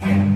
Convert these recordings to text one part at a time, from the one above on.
ค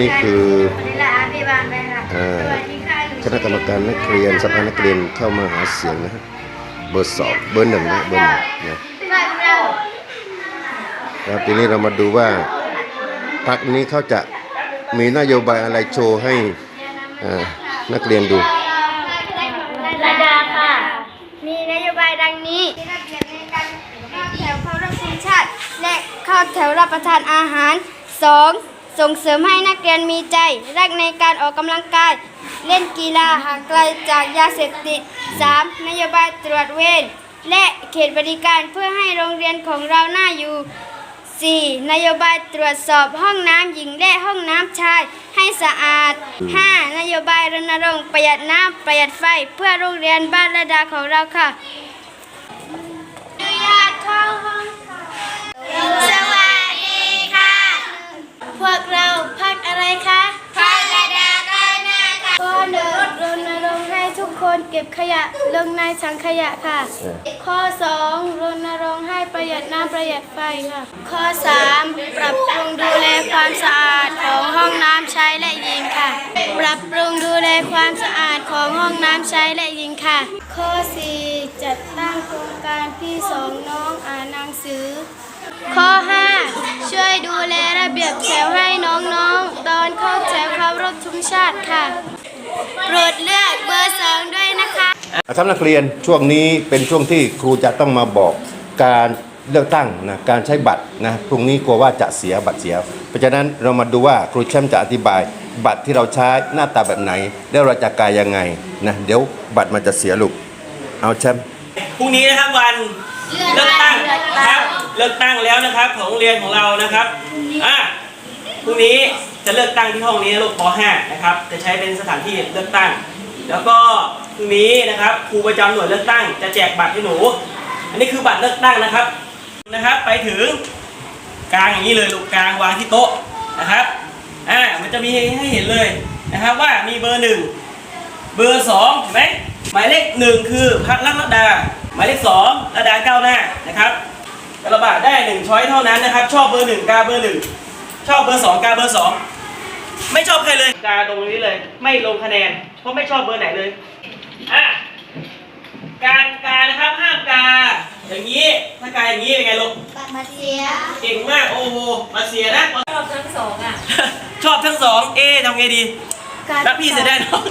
นี่คือวันนี้ละอาพี่บานไปค่ะอ่าสวัสดีค่ะคณะกรรมการนักเรียนสภานักเรียนเข้ามาหาเสียงนะฮะเบอร์สองเบอร์หนึ่งนะเบอร์หนึ่งนะบ้านเราครับทีนี้เรามาดูว่าพักนี้เขาจะมีนโยบายอะไรโชว์ให้อ่านักเรียนดูระดาค่ะ มีนโยบายดังนี้นักเรียนในการเข้าแถวเข้ารับธงชาติและเข้าแถวรับประทานอาหาร 2. ส่งเสริมให้นักเรียนมีใจ รักในการออกกำลังกาย เล่นกีฬาห่างไกลจากยาเสพติด 3. นโยบายตรวจเวรและเขตบริการเพื่อให้โรงเรียนของเราน่าอยู่ 4. นโยบายตรวจสอบห้องน้ำหญิงและห้องน้ำชาย ให้สะอาด 5. นโยบายรณรงค์ประหยัดน้ำประหยัดไฟ เพื่อโรงเรียนบ้านระดาของเราค่ะ พวกเราพักอะไรคะพักระดาก้าวหน้าค่ะข้อหนึ่งรณรงค์ให้ทุกคนเก็บขยะลงในถังขยะค่ะ ข้อ2รณรงค์ให้ประหยัดน้ำประหยัดไฟค่ะ ข้อ3ปรับปรุงดูแลความสะอาดของห้องน้ำใช้และหญิงค่ะ ปรับปรุงดูแลความสะอาดของห้องน้ำใช้และหญิงค่ะ ข้อ4จัดตั้งโครงการพี่สองน้องอ่านหนังสือ ข้อ 5 ช่วยดูแลระเบียบแถวให้น้องๆ ตอนเข้าแถวเคารพธงชาติค่ะ โปรดเลือกเบอร์สองด้วยนะคะครับนักเรียนช่วงนี้เป็นช่วงที่ครูจะต้องมาบอกการเลือกตั้งนะการใช้บัตรนะพรุ่งนี้กลัวว่าจะเสียบัตรเสีย เพราะฉะนั้นเรามาดูว่าครูแชมป์จะอธิบาย บัตรที่เราใช้หน้าตาแบบไหน แล้วเราจะกายยังไงนะเดี๋ยวบัตรมันจะเสียลูกเอาแชมป์พรุ่งนี้นะครับวันเลือกตั้งนะครับ เลือกตั้งแล้วนะครับ ของโรงเรียนของเรานะครับอะพรุ่งนี้จะเลือกตั้งที่ห้องนี้ลูกป .5 นะครับ จะใช้เป็นสถานที่เลือกตั้ง แล้วก็พรุ่งนี้นะครับครูประจำหน่วยเลือกตั้ง จะแจกบัตรให้หนู อันนี้คือบัตรเลือกตั้งนะครับนะครับ ไปถึงกลางอย่างนี้เลยลูกกลางวางที่โต๊ะนะครับอ่ามันจะมีให้เห็นเลยนะครับว่ามีเบอร์หนึ่งเบอร์สองเห็นไหมหมายเลขหนึ่งคือพักรักรัตดาหมายเลขสองระดาเก้าหน้านะครับ กระบาดได้หนึ่งช้อยเท่านั้นนะครับ ชอบเบอร์หนึ่งกาเบอร์หนึ่งชอบเบอร์สองกาเบอร์สองไม่ชอบใครเลยกาตรงนี้เลย ไม่ลงคะแนน เพราะไม่ชอบเบอร์ไหนเลยอะการกานะครับห้ามกา อย่างนี้ถ้ากาอย่างนี้เป็นไงลูกมาเสียเก่งมากโอ้โหมาเสียนะ ชอบทั้งสองอะ ชอบทั้งสองเอ๊ะทำไงดีรักพี่เสียได้เนาะ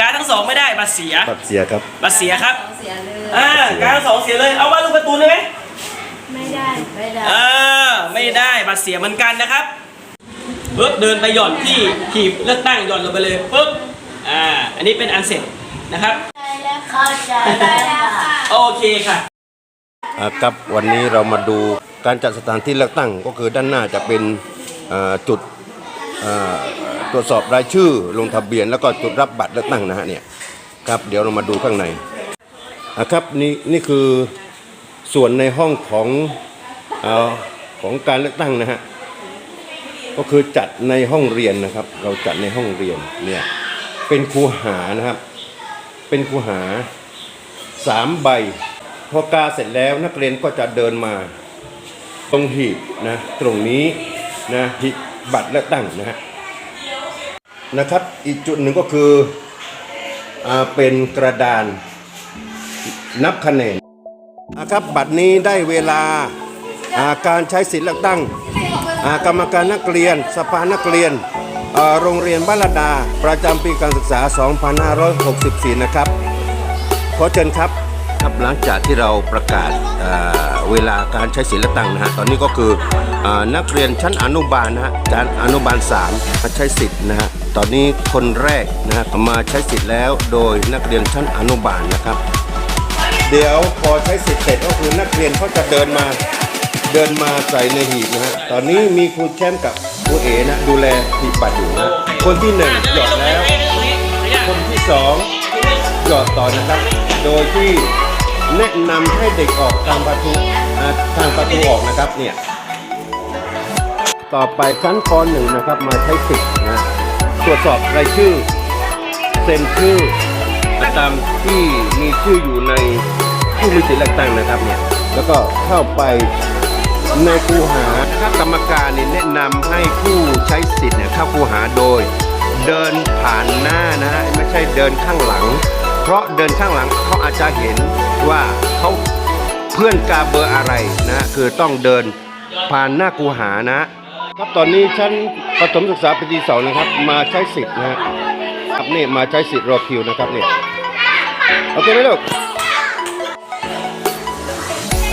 การทั้งสองไม่ได้มาเสียบัตรเสียครับมาเสียครับสองเสียเลยอ่าการทั้งสองเสียเลยเอาว่าลูกประตูเลยไหม ไม่ได้ไม่ได้อ่าไม่ได้บัตรเสียเหมือนกันนะครับปึ๊บเดินไปหย่อนที่หีบเลือกตั้งหย่อนลงไปเลยปึ๊บอ่าอันนี้เป็นอันเสร็จนะครับเข้าใจแล้วค่ะโอเคค่ะอ่าครับวันนี้เรามาดูการจัดสถานที่เลือกตั้งก็คือด้านหน้าจะเป็นอ่าจุดอ่าตรวจสอบรายชื่อลงทะเบียน แล้วก็จุดรับบัตรเลือกตั้งนะฮะเนี่ยครับเดี๋ยวเรามาดูข้างในอะครับนี่นี่คือส่วนในห้องของ อาของการเลือกตั้งนะฮะก็คือจัดในห้องเรียนนะครับ เราจัดในห้องเรียนเนี่ยเป็นคูหานะครับ เป็นคูหาสามใบพอกาเสร็จแล้วนักเรียนก็จะเดินมา ตรงหีบนะตรงนี้นะหีบบัตรเลือกตั้งนะฮะนะครับอีกจุดหนึ่งก็คืออ่าเป็นกระดานนับคะแนนนะครับบัดนี้ได้เวลา การใช้สิทธิ์เลือกตั้งอ่ากรรมการนักเรียน สภานักเรียนอ่าโรงเรียนบ้านละดา ประจำปีการศึกษา 2564 นะครับ ขอเชิญครับครับหลังจากที่เราประกาศเอ่อเวลาการใช้สิทธิ์เลือกตั้งนะฮะตอนนี้ก็คือเออนักเรียนชั้นอนุบาลนะฮะชั้นอนุบาล3มาใช้สิทธิ์นะฮะตอนนี้คนแรกนะฮะมาใช้สิทธิ์แล้วโดยนักเรียนชั้นอนุบาลนะครับ เดี๋ยวพอใช้สิทธิ์เสร็จก็คือนักเรียนเขาจะเดินมา เดินมาใส่ในหีบนะฮะ ตอนนี้มีครูแชมป์กับครูเอนะ ดูแลหีบบัตรอยู่นะ คนที่หนึ่งหยอดแล้ว คนที่สองหยอดต่อนะครับ โดยที่แนะนำให้เด็กออกทางประตูอ่าทางประตูออกนะครับเนี่ย ต่อไปชั้นปหนึ่งนะครับมาใช้สิทธิ์นะ ตรวจสอบรายชื่อ เซ็นชื่อตามที่มีชื่ออยู่ในผู้มีสิทธิ์เลือกตั้งนะครับเนี่ย แล้วก็เข้าไป ในคูหานะครับกรรมการเนี่ยแนะนำให้ผู้ใช้สิทธิ์เนี่ยเข้าคูหาโดย เดินผ่านหน้านะฮะไม่ใช่เดินข้างหลัง เพราะเดินข้างหลังเขาอาจจะเห็นว่าเขาเพื่อนกาเบอร์อะไรนะคือต้องเดินผ่านหน้าคูหานะครับตอนนี้ชั้นประถมศึกษาปีที่สองนะครับ มาใช้สิทธิ์นะฮะครับนี่มาใช้สิทธิ์รอคิวนะครับเนี่ยโอเคไหมลูก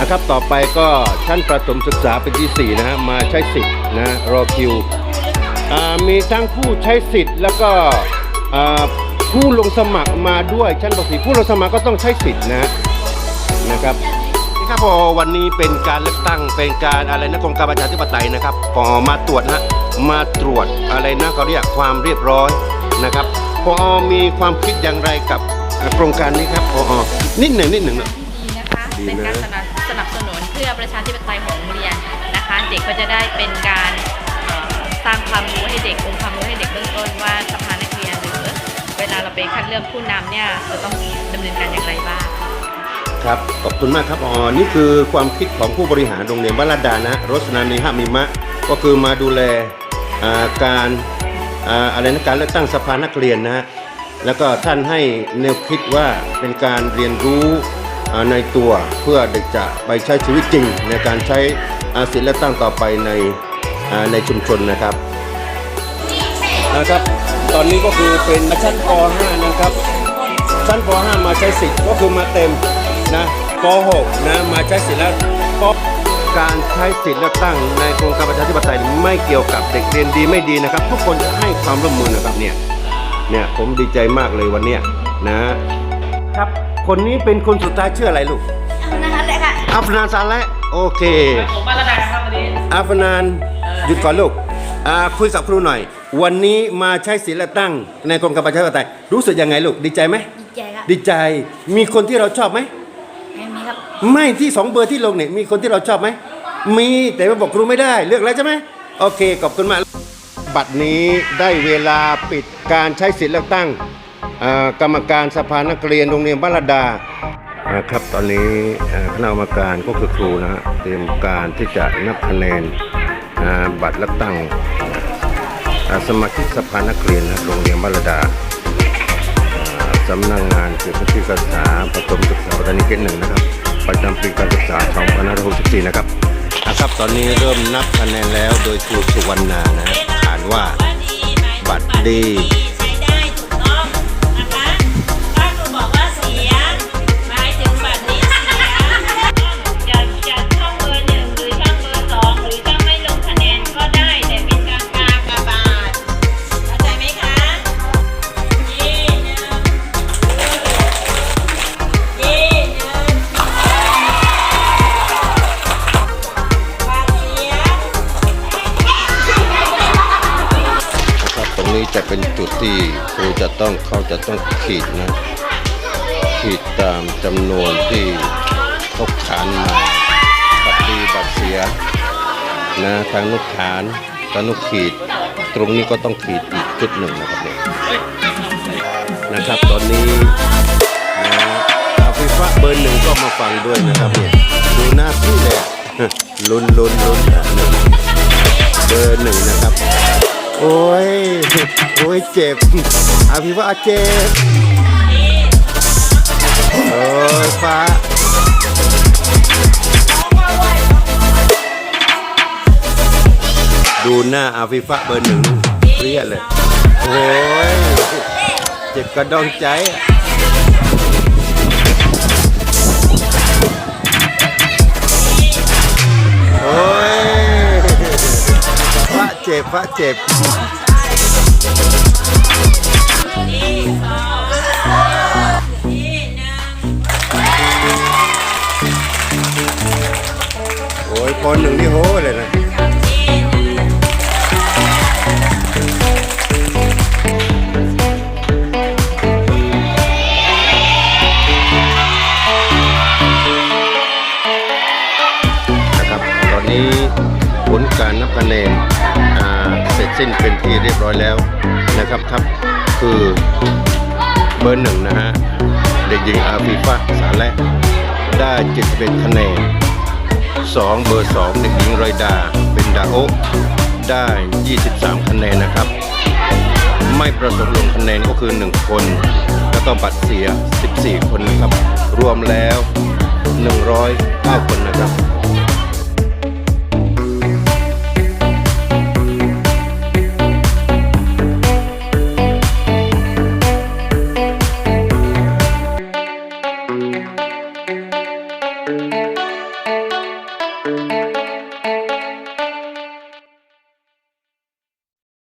นะครับต่อไปก็ชั้นประถมศึกษาเปีที่สี่นะฮะมาใช้สิทธิ์นะรอคิวมีทั้งผู้ใช้สิทธิ์แล้วก็ผู้ลงสมัครมาด้วยชั้นป .4 ผู้ลงสมัครก็ต้องใช้สิทธิ์นะนะครับนี่ครับพอวันนี้เป็นการเลือกตั้งเป็นการอะไรนะกรมการประชาธิปไตยนะครับพอมาตรวจนะมาตรวจอะไรนะเขาเรียกความเรียบร้อยนะครับพอมีความคิดอย่างไรกับโครงการนี้ครับพอนิดหนึ่งนิดหนึ่งนะดีนะคะ เป็นนะการสนับสนับสนุนเพื่อประชาธิปไตยของโรงเรียนนะคะ เด็กก็จะได้เป็นการเอ่อสร้างความรู้ให้เด็กองค์ความรู้ให้เด็กเบื้องต้นว่าสภานักเรียนหรือเวลาเราไปคัดเลือกผู้นำเนี่ยจะต้องดำเนินการอย่างไรบ้างครับขอบคุณมากครับอ๋อนี่คือความคิดของผู้บริหารโรงเรียนบ้านลาดดานะรสนานีหามิมะ ก็คือมาดูแลอ่าการอ่าอะไรนะการเลือกตั้งสภานักเรียนนะฮะแล้วก็ท่านให้แนวคิดว่าเป็นการเรียนรู้อ่า ในตัวเพื่อเด็กจะไปใช้ชีวิตจริง ในการใช้อาสิทธิ์เลือกตั้งต่อไปในในชุมชนนะครับนะครับ ตอนนี้ก็คือเป็นชั้นป .5 นะครับ ชั้นป .5 มาใช้สิทธิ์ก็คือมาเต็มนะป .6 นะมาใช้สิทธิ์แล้วก็การใช้สิทธิ์เลือกตั้งในโครงการประชาธิปไตยไม่เกี่ยวกับเด็กเรียนดีไม่ดีนะครับ ทุกคนจะให้ความร่วมมือนะครับเนี่ยเนี่ยผมดีใจมากเลยวันเนี้ยนะครับ คนนี้เป็นคนสุดท้ายชื่ออะไรลูก นะคะเลยค่ะ อัฟนานซาและโอเค ผมบ้านระดาครับวันนี้อัฟนานหยุดก่อนลูกอ่าคุยกับครูหน่อย วันนี้มาใช้สิทธิ์เลือกตั้งในโครงการประชาธิปไตยรู้สึกยังไงลูกดีใจไหมดีใจครับดีใจมีคนที่เราชอบไหม ไม่มีครับ ไม่ที่สองเบอร์ที่ลงเนี่ยมีคนที่เราชอบไหม มีแต่ว่าบอกครูไม่ได้เลือกแล้วใช่ไหมโอเคขอบคุณมาก บัตรนี้ได้เวลาปิดการใช้สิทธิ์เลือกตั้งอ่า กรรมการสภานักเรียนโรงเรียนบ้านลาดานะครับตอนนี้คณะกรรมการก็คือครูนะฮะเตรียมการที่จะนับคะแนนบัตรเลือกตั้งสมาชิกสภานักเรียนโรงเรียนบ้านลาดาสำนักงานเขตพื้นที่การศึกษาประถมศึกษาปัตตานีเขตหนึ่งนะครับประจำปีการศึกษา2564นะครับนะครับตอนนี้เริ่มนับคะแนนแล้วโดยครูสุวรรณานะฮะอ่านว่าบัตรดี ต้องขีดนะ ขีดตามจำนวนที่เขาขานมาบัตรดีบัตรเสียนะทางนุกขานทางนุกขีด ตรงนี้ก็ต้องขีดอีกจุดหนึ่งนะครับเนี่ยนะครับ ตอนนี้นะอาฟิฟ้าเบอร์หนึ่งก็มาฟังด้วยนะครับเนี่ยดูหน้าที่เลยลุ้นลุ้นลุ้นหนึ่งเบอร์หนึ่งนะครับ โอ้ย โอ้ยเจ็บอาพี่ว่าเจ็บ โอ้ยฟ้าดูหน้าอาฟิฟะเบอร์หนึ่งเครียดเลย โอ้ย เจ็บกระดองใจ เจ็บพระเจ็บโอ้ยคนหนึ่งนี่โหเลยนะ สิ้นเป็นที่เรียบร้อยแล้วนะครับครับคือเบอร์หนึ่งนะฮะเด็กหญิงอาฟีฟะสาและได้71คะแนน2เบอร์2เด็กหญิงไรดาเป็นดาโอได้ 23 คะแนนนะครับ ไม่ประสงค์ลงคะแนนก็คือ 1 คน แล้วก็บัตรเสีย 14 คนนะครับ รวมแล้ว 109 คนนะครับ